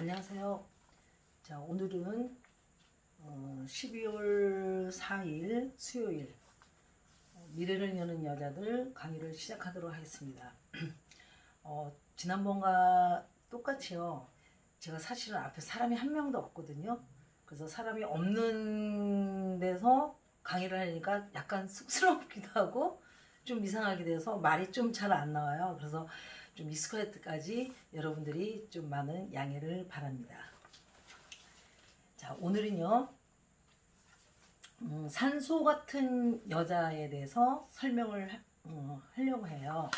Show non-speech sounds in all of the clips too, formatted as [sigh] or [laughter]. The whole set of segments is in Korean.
안녕하세요. 자, 오늘은 어, 12월 4일 수요일 어, 미래를 여는 여자들 강의를 시작하도록 하겠습니다. [clears throat] 어, 지난번과 똑같이요. 제가 사실은 앞에 사람이 한 명도 없거든요. 그래서 사람이 없는 데서 강의를 하니까 약간 쑥스럽기도 하고 좀 이상하게 돼서 말이 좀 잘 안 나와요. 그래서 좀 익숙할 때까지 여러분들이 좀 많은 양해를 바랍니다. 자, 오늘은요, 음, 산소 같은 여자에 대해서 설명을 하, 어, 하려고 해요.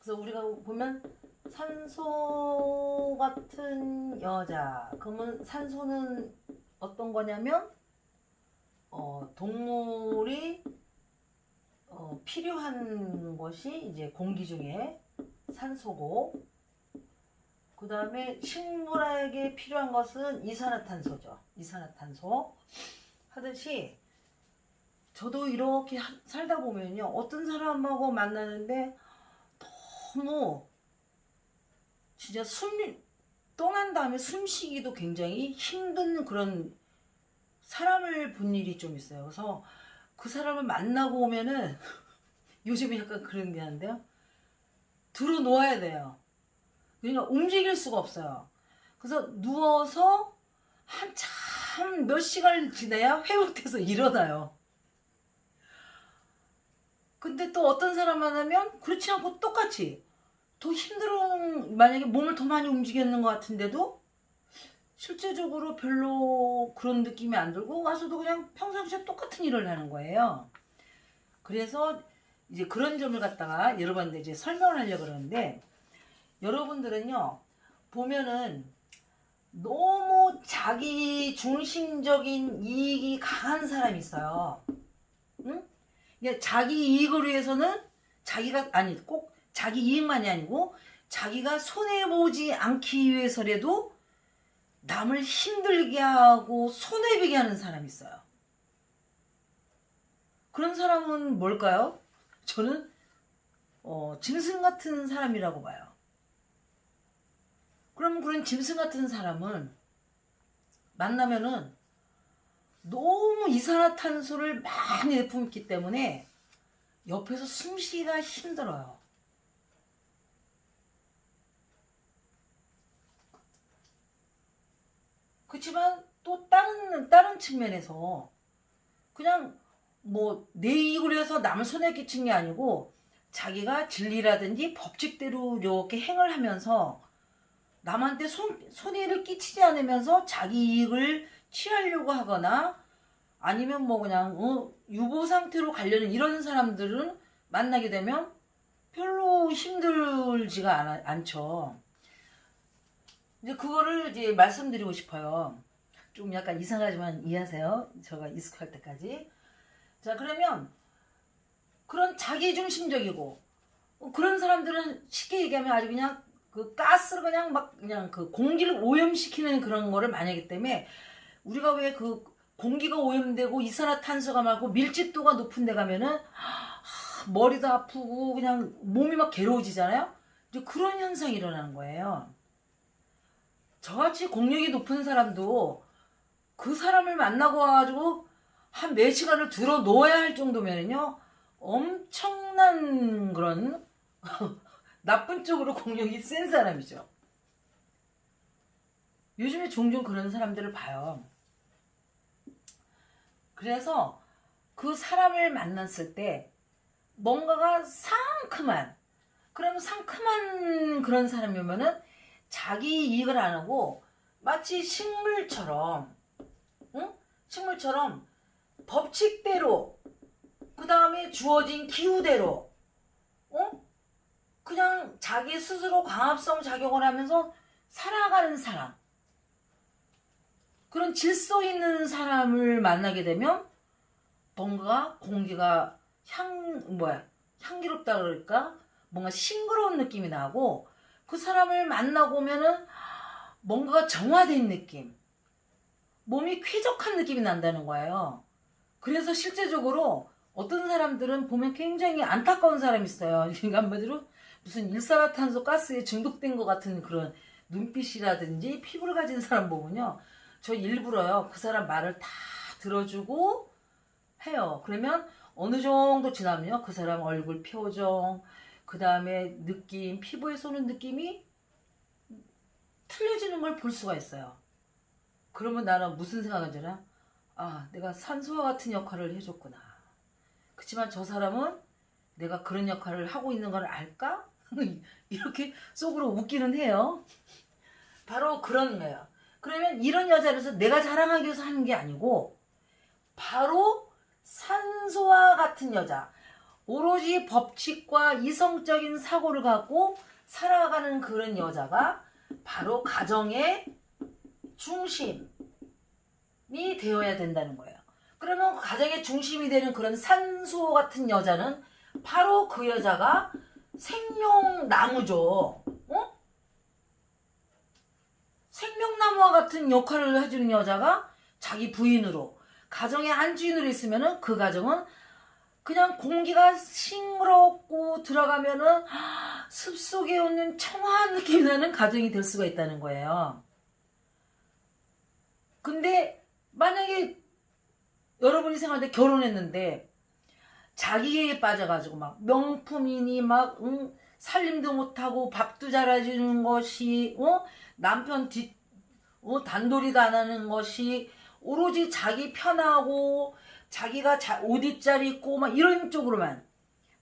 그래서 우리가 보면 산소 같은 여자, 그러면 산소는 어떤 거냐면, 어, 동물이 어, 필요한 것이 이제 공기 중에 산소고 그 다음에 식물에게 필요한 것은 이산화탄소죠. 이산화탄소 하듯이 저도 이렇게 하- 살다 보면요. 어떤 사람하고 만나는데 너무 진짜 숨 떠난 다음에 숨쉬기도 굉장히 힘든 그런 사람을 본 일이 좀 있어요. 그래서 그 사람을 만나고 오면은 [laughs] 요즘에 약간 그런 게 한데요. 들어 놓아야 돼요. 그러니까 움직일 수가 없어요. 그래서 누워서 한참 몇 시간을 지나야 회복돼서 일어나요. 근데 또 어떤 사람 만나면 그렇지 않고 똑같이 더 힘들어 만약에 몸을 더 많이 움직였는 것 같은데도 실제적으로 별로 그런 느낌이 안 들고 와서도 그냥 평상시에 똑같은 일을 하는 거예요. 그래서 이제 그런 점을 갖다가 여러분들 이제 설명을 하려고 그러는데 여러분들은요 보면은 너무 자기 중심적인 이익이 강한 사람이 있어요. 응? 그러니까 자기 이익을 위해서는 자기가 아니 꼭 자기 이익만이 아니고 자기가 손해 보지 않기 위해서라도 남을 힘들게 하고 손해보게 하는 사람이 있어요. 그런 사람은 뭘까요? 저는 어, 짐승 같은 사람이라고 봐요. 그럼 그런 짐승 같은 사람은 만나면은 너무 이산화탄소를 많이 내뿜기 때문에 옆에서 숨쉬기가 힘들어요. 그렇지만 또 다른 다른 측면에서 그냥 뭐 내 이익을 위해서 남을 손해 끼친 게 아니고 자기가 진리라든지 법칙대로 이렇게 행을 하면서 남한테 손, 손해를 끼치지 않으면서 자기 이익을 취하려고 하거나 아니면 뭐 그냥 어, 유보 상태로 가려는 이런 사람들은 만나게 되면 별로 힘들지가 않, 않죠. 이제 그거를 이제 말씀드리고 싶어요. 좀 약간 이상하지만 이해하세요. 제가 익숙할 때까지. 자, 그러면 그런 자기중심적이고 어, 그런 사람들은 쉽게 얘기하면 아주 그냥 그 가스를 그냥 막 그냥 그 공기를 오염시키는 그런 거를 만약에 때문에 우리가 왜 그 공기가 오염되고 이산화탄소가 많고 밀집도가 높은 데 가면은 하, 머리도 아프고 그냥 몸이 막 괴로워지잖아요. 이제 그런 현상이 일어나는 거예요. 저같이 공력이 높은 사람도 그 사람을 만나고 와가지고 한 몇 시간을 들어 놓아야 할 정도면은요 엄청난 그런 [laughs] 나쁜 쪽으로 공력이 센 사람이죠. 요즘에 종종 그런 사람들을 봐요. 그래서 그 사람을 만났을 때 뭔가가 상큼한 그럼 상큼한 그런 사람이면은 자기 이익을 안 하고 마치 식물처럼 응? 식물처럼 법칙대로 그 다음에 주어진 기후대로 어? 그냥 자기 스스로 광합성 작용을 하면서 살아가는 사람. 그런 질서 있는 사람을 만나게 되면 뭔가 공기가 향 뭐야 향기롭다 그럴까? 뭔가 싱그러운 느낌이 나고 그 사람을 만나고 오면은 뭔가 정화된 느낌. 몸이 쾌적한 느낌이 난다는 거예요 그래서 실제적으로 어떤 사람들은 보면 굉장히 안타까운 사람이 있어요 [laughs] 한마디로 무슨 일산화탄소 가스에 중독된 것 같은 그런 눈빛이라든지 피부를 가진 사람 보면요. 저 일부러요. 그 사람 말을 다 들어주고 해요. 그러면 어느 정도 지나면요. 그 사람 얼굴 표정, 그 다음에 느낌, 피부에 쏘는 느낌이 틀려지는 걸 볼 수가 있어요. 그러면 나는 무슨 생각이 드나? 아, 내가 산소와 같은 역할을 해줬구나. 그렇지만 저 사람은 내가 그런 역할을 하고 있는 걸 알까? [laughs] 이렇게 속으로 웃기는 해요. 바로 그런 거예요. 그러면 이런 여자로서 내가 자랑하기 위해서 하는 게 아니고 바로 산소와 같은 여자 오로지 법칙과 이성적인 사고를 갖고 살아가는 그런 여자가 바로 가정의 중심 이 되어야 된다는 거예요. 그러면 가정의 중심이 되는 그런 산소 같은 여자는 바로 그 여자가 생명나무죠. 어? 생명나무와 같은 역할을 해주는 여자가 자기 부인으로 가정의 안주인으로 있으면은 그 가정은 그냥 공기가 싱그럽고 들어가면은 숲속에 오는 청아한 느낌이 나는 가정이 될 수가 있다는 거예요. 근데 만약에 여러분이 생각할 때 결혼했는데 자기에 빠져가지고 막 명품이니 막 응, 살림도 못하고 밥도 잘해주는 것이 어? 남편 뒷 어? 단돌이도 안 하는 것이 오로지 자기 편하고 자기가 자, 옷 입잘 입고 막 이런 쪽으로만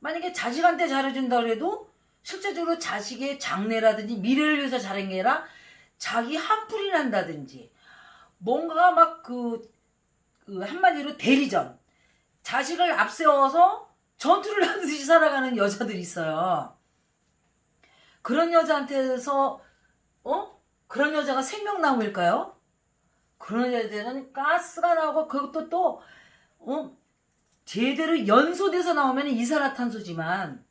만약에 자식한테 잘해준다 그래도 실제적으로 자식의 장래라든지 미래를 위해서 잘한 게 아니라 자기 한풀이 난다든지 뭔가가 막그 그 한마디로 대리전 자식을 앞세워서 전투를 [laughs] 하듯이 살아가는 여자들이 있어요. 그런 여자한테서 어 그런 여자가 생명나무일까요? 그런 여자는 가스가 나오고 그것도 또 어? 제대로 연소돼서 나오면 이산화탄소지만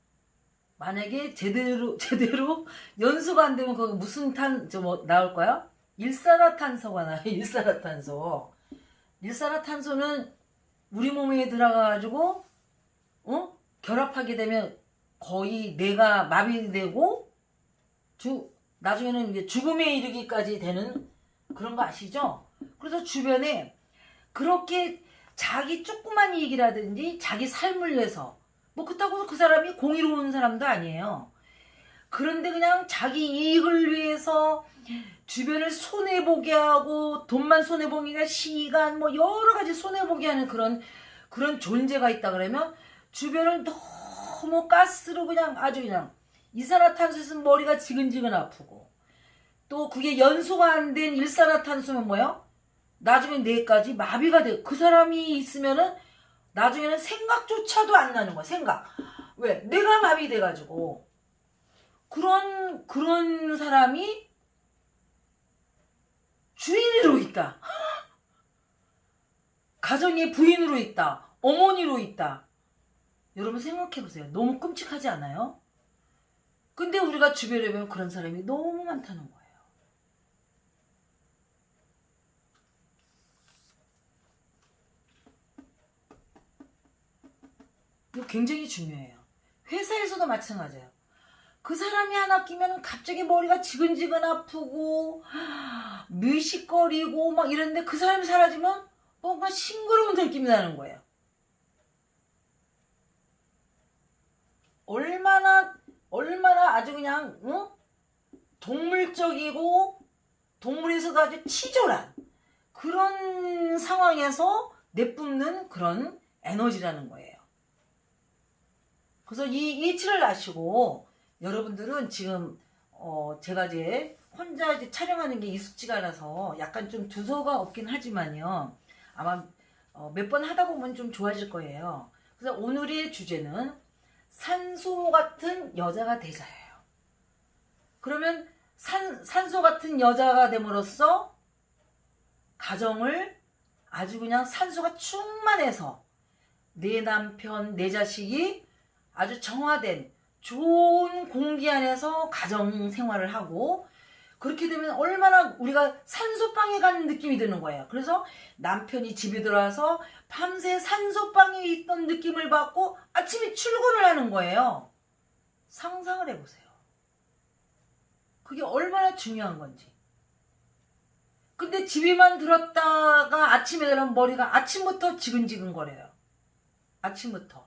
만약에 제대로 [laughs] 제대로 연소가 안 되면 거기 무슨 탄 저 뭐 나올까요? 일산화탄소가 나요. [laughs] 일산화탄소. 일산화탄소는 우리 몸에 들어가가지고 어 결합하게 되면 거의 뇌가 마비되고 주 나중에는 이제 죽음에 이르기까지 되는 그런 거 아시죠? 그래서 주변에 그렇게 자기 조그만 이익이라든지 자기 삶을 위해서 뭐 그렇다고 해서 그 사람이 공의로운 사람도 아니에요. 그런데 그냥 자기 이익을 위해서 주변을 손해보게 하고 돈만 아니라 시간 뭐 여러 가지 손해보게 하는 그런 그런 존재가 있다 그러면 주변을 너무 가스로 그냥 아주 그냥 이산화탄소에서 머리가 지근지근 아프고 또 그게 연소가 안 된 일산화탄소면 뭐요? 나중에 뇌까지 마비가 돼. 그 사람이 있으면은 나중에는 생각조차도 안 나는 거야. 생각. 왜? 뇌가 마비돼가지고 그런 그런 사람이 주인으로 있다. 가정의 부인으로 있다. 어머니로 있다. 여러분 생각해 보세요. 너무 끔찍하지 않아요? 근데 우리가 주변에 보면 그런 사람이 너무 많다는 거예요. 이거 굉장히 중요해요. 회사에서도 마찬가지예요. 그 사람이 하나 끼면 갑자기 머리가 지근지근 아프고 밀식거리고 막 이런데 그 사람이 사라지면 뭔가 싱그러운 느낌이 나는 거예요. 얼마나 얼마나 아주 그냥 어? 동물적이고 동물에서도 아주 치졸한 그런 상황에서 내뿜는 그런 에너지라는 거예요. 그래서 이 이치를 아시고 여러분들은 지금 어 제가 이제 혼자 이제 촬영하는 게 익숙지가 않아서 약간 좀 두서가 없긴 하지만요. 아마 어 몇 번 하다 보면 좀 좋아질 거예요. 그래서 오늘의 주제는 산소 같은 여자가 되자예요. 그러면 산, 산소 같은 여자가 됨으로써 가정을 아주 그냥 산소가 충만해서 내 남편, 내 자식이 아주 정화된 좋은 공기 안에서 가정 생활을 하고 그렇게 되면 얼마나 우리가 산소방에 가는 느낌이 드는 거예요. 그래서 남편이 집에 들어와서 밤새 산소방에 있던 느낌을 받고 아침에 출근을 하는 거예요. 상상을 해보세요. 그게 얼마나 중요한 건지. 근데 집에만 들었다가 아침에 일어나면 머리가 아침부터 지근지근 거려요. 아침부터.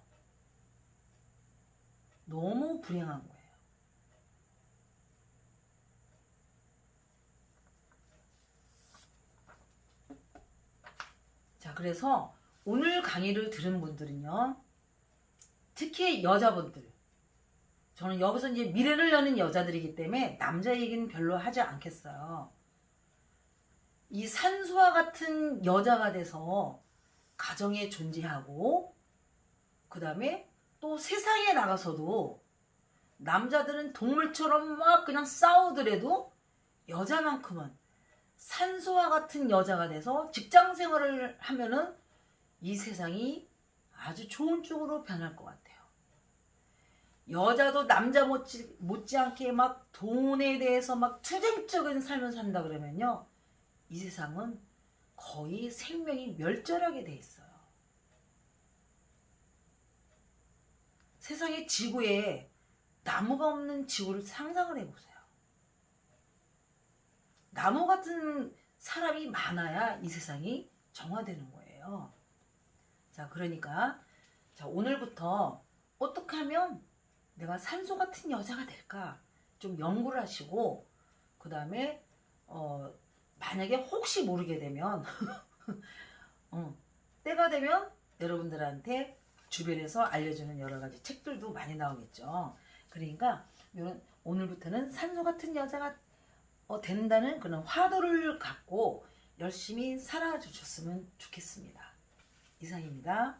너무 불행한 거예요. 자, 그래서 오늘 강의를 들은 분들은요, 특히 여자분들, 저는 여기서 이제 미래를 여는 여자들이기 때문에 남자 얘기는 별로 하지 않겠어요. 이 산수와 같은 여자가 돼서 가정에 존재하고, 그 다음에 또 세상에 나가서도 남자들은 동물처럼 막 그냥 싸우더라도 여자만큼은 산소와 같은 여자가 돼서 직장 생활을 하면은 이 세상이 아주 좋은 쪽으로 변할 것 같아요. 여자도 남자 못지, 못지않게 막 돈에 대해서 막 투쟁적인 삶을 산다 그러면요. 이 세상은 거의 생명이 멸절하게 돼 있어요. 세상의 지구에 나무가 없는 지구를 상상을 해보세요. 나무 같은 사람이 많아야 이 세상이 정화되는 거예요. 자, 그러니까 자, 오늘부터 어떻게 하면 내가 산소 같은 여자가 될까 좀 연구를 하시고 그 다음에 어, 만약에 혹시 모르게 되면 [laughs] 어, 때가 되면 여러분들한테 주변에서 알려주는 여러 가지 책들도 많이 나오겠죠. 그러니까 이런 오늘부터는 산소 같은 여자가 어, 된다는 그런 화두를 갖고 열심히 살아주셨으면 좋겠습니다. 이상입니다.